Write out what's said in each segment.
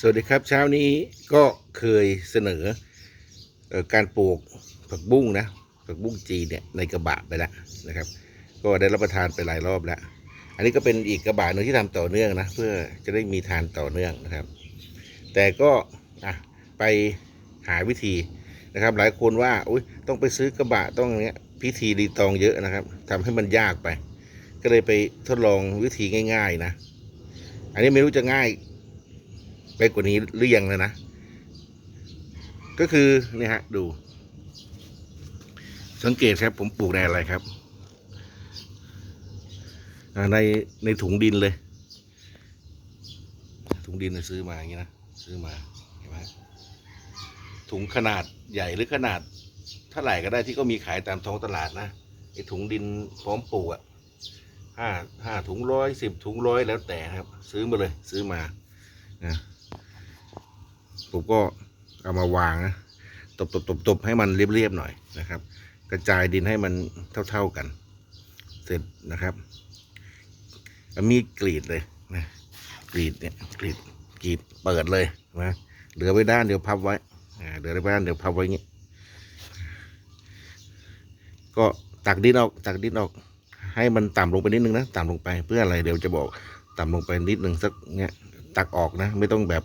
สวัสดีครับเช้านี้ก็เคยเสนออการปลูกผักบุ้งนะผักบุ้งจีนเนี่ยในกระบะไปแล้วนะครับ ก็ได้รับประทานไปหลายรอบแล้ว อันนี้ก็เป็นอีกกระบะหนึ่งที่ทำต่อเนื่องนะเพื่อจะได้มีทานต่อเนื่องนะครับ แต่ก็ไปหาวิธีนะครับ หลายคนว่าอุยต้องไปซื้อกระบะต้องเนี้ยพิธีรีตองเยอะนะครับทำให้มันยากไป ก็เลยไปทดลองวิธีง่าย ๆนะ อันนี้ไม่รู้จะง่าย ไปกว่านี้หรือยังแล้วนะ ก็คือเนี่ยฮะดู สังเกตครับผมปลูกในอะไรครับในในถุงดินเลย ถุงดินน่ะซื้อมาอย่างนี้นะซื้อมาเห็นไหมถุงขนาดใหญ่หรือขนาดเท่าไหร่ก็ได้ที่ก็มีขายตามท้องตลาดนะไอถุงดินพร้อมปลูกอะห้าห้าถุงร้อยสิบถุงร้อยแล้วแต่ครับ ซื้อมาเลย ซื้อมานะ ผมก็เอามาวางนะตบตบตบตบให้มันเรียบๆหน่อยนะครับ กระจายดินให้มันเท่าๆกัน เสร็จนะครับมีกรีดเลยนะกรีดเนี่ยกรีดกรีดเปิดเลยนะเหลือไว้ด้านเดียวพับไว้เหลือไว้ด้านเดียวพับไว้อย่างงี้ยก็ตักดินออกตักดินออก ให้มันต่ำลงไปนิดนึงนะต่ำลงไปเพื่ออะไรเดี๋ยวจะบอกต่ำลงไปนิดนึงสักเนี้ย ตักออกนะ ไม่ต้องแบบ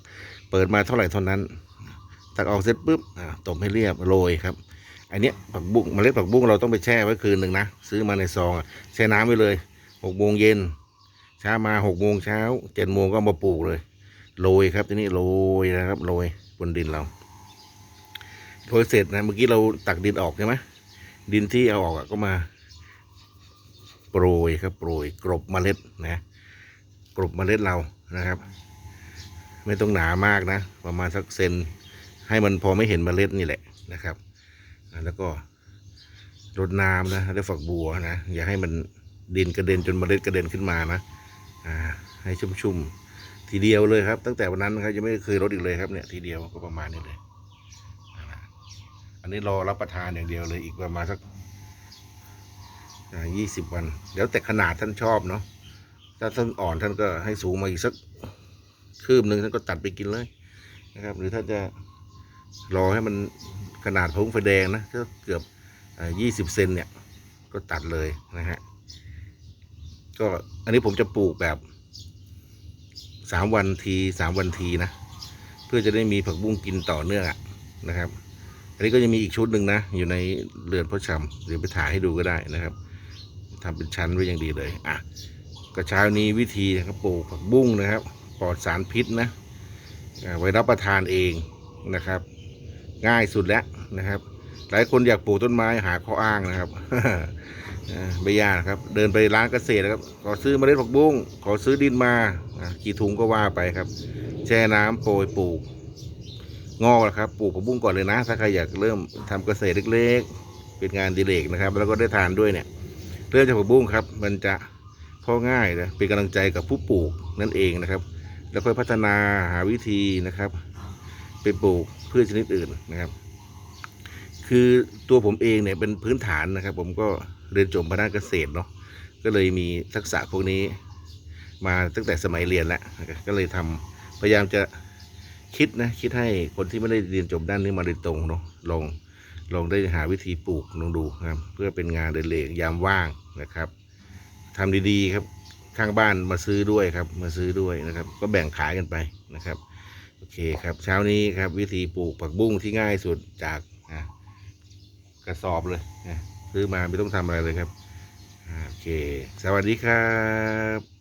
เปิดมาเท่าไหร่เท่านั้น ตักออกเสร็จปุ๊บอ่าตบให้เรียบโรยครับอันนี้ผักบุ้งเมล็ดผักบุ้งเราต้องไปแช่ไว้คืนหนึ่งนะซื้อมาในซองแช่น้ำไว้เลยหกโมงเย็นเช้ามาหกโมงเช้าเจ็ดโมงก็มาปลูกเลยโรยครับทีนี้โรยนะครับโรยบนดินเราโรยเสร็จนะเมื่อกี้เราตักดินออกใช่ไหมดินที่เอาออกก็มาโปรยครับโปรยกรบเมล็ดนะกรบเมล็ดเรานะครับ ไม่ต้องหนามากนะ ประมาณสักเซนให้มันพอไม่เห็นเมล็ดนี่แหละนะครับ แล้วก็รดน้ำนะด้วยฝักบัวนะ อย่าให้มันดินกระเด็นจนเมล็ดกระเด็นขึ้นมานะให้ชุ่มๆทีเดียวเลยครับ ตั้งแต่วันนั้นนะครับยังไม่เคยรดอีกเลยครับเนี่ยทีเดียวก็ประมาณนี้เลย อันนี้รอรับประทานอย่างเดียวเลยอีกประมาณสักยี่สิบวัน แล้วแต่ขนาดท่านชอบเนาะถ้าท่านอ่อนท่านก็ให้สูงมาอีกสัก คืบหนึ่งท่านก็ตัดไปกินเลยนะครับ หรือถ้าจะรอให้มันขนาดพงไฟแดงนะก็เกือบยี่สิบเซนเนี่ย ก็ตัดเลยนะฮะก็อันนี้ผมจะปลูกแบบสามวันทีสามวันทีนะ เพื่อจะได้มีผักบุ้งกินต่อเนื่องนะครับ อันนี้ก็ยังมีอีกชุดหนึ่งนะ อยู่ในเรือนพ่อชำเดี๋ยวไปถ่ายให้ดูก็ได้นะครับทำเป็นชั้นไว้อย่างดีเลยอะก็เช้านี้วิธีนะครับปลูกผักบุ้งนะครับ ปลอดสารพิษนะไว้รับประทานเองนะครับ ง่ายสุดแล้วนะครับ หลายคนอยากปลูกต้นไม้หาข้ออ้างนะครับไม่ยากครับ เดินไปร้านเกษตรนะครับ ขอซื้อเมล็ดผักบุ้งขอซื้อดินมากี่ถุงก็ว่าไปครับ แช่น้ำโปรยปลูก งอกนะครับ ปลูกผักบุ้งก่อนเลยนะ ถ้าใครอยากเริ่มทำเกษตรเล็กๆ เป็นงานดีเลกนะครับ แล้วก็ได้ทานด้วยเนี่ยเริ่มจากผักบุ้งครับ มันจะพอง่ายนะเป็นกำลังใจกับผู้ปลูกนั่นเองนะครับ แล้วค่อยพัฒนาหาวิธีนะครับไปปลูกพืชชนิดอื่นนะครับ คือตัวผมเองเนี่ยเป็นพื้นฐานนะครับ ผมก็เรียนจบมาด้านเกษตรเนาะก็เลยมีทักษะพวกนี้มาตั้งแต่สมัยเรียนแล้วนะก็เลยทำพยายามจะคิดนะคิดให้คนที่ไม่ได้เรียนจบด้านนี้มาโดยตรงเนาะลองลองได้หาวิธีปลูกลองดูนะครับ เพื่อเป็นงานเดลกยามว่างนะครับทำดีๆครับ ข้างบ้านมาซื้อด้วยครับ มาซื้อด้วยนะครับ ก็แบ่งขายกันไปนะครับ โอเคครับ เช้านี้ครับ วิธีปลูกผักบุ้งที่ง่ายสุดจากกระสอบเลยนะซื้อมาไม่ต้องทำอะไรเลยครับโอเค สวัสดีครับ